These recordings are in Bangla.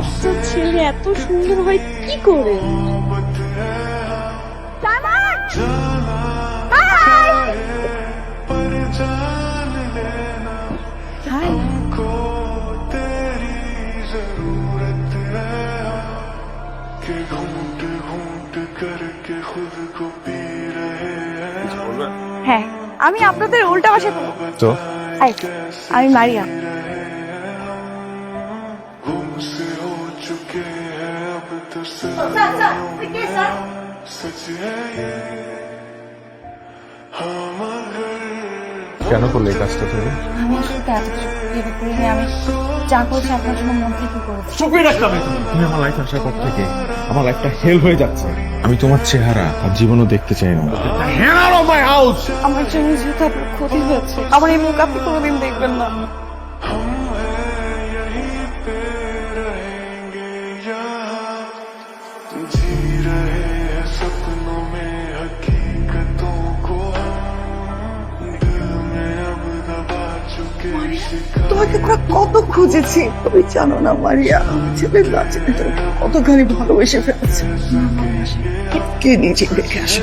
একটা ছেলে এত সুন্দর হয় কি করে? হাই হ্যাঁ আমি আপনাদের উল্টা বাসে তো? আমি মারিয়া। কেন করলে এই কাজটা তুমি? আমি আসলে এত করিনি আমি যা করছি আপনার জন্য মন থেকে করেছি? চুপে রাখতে তুমি তুমি আমার লাইফ আসার পর থেকে আমার লাইফটা হেল হয়ে যাচ্ছে। আমি তোমার চেহারা আর জীবনও দেখতে চাই না। হ্যাঁ অফ মাই হাউস আমার জন্য যেহেতু আপনার ক্ষতি হয়েছে আমার এই মুখ আপনি কোনোদিন দেখবেন না। তোমাকে আমরা কত খুঁজেছি। তুমি জানো না, মারিয়া ছেলে বাচ্চাকে কতখানি ভালোবেসে ফেলেছে। কে নিজে দেখে আসো।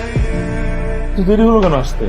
তো দেরি হলো কেন আসতে?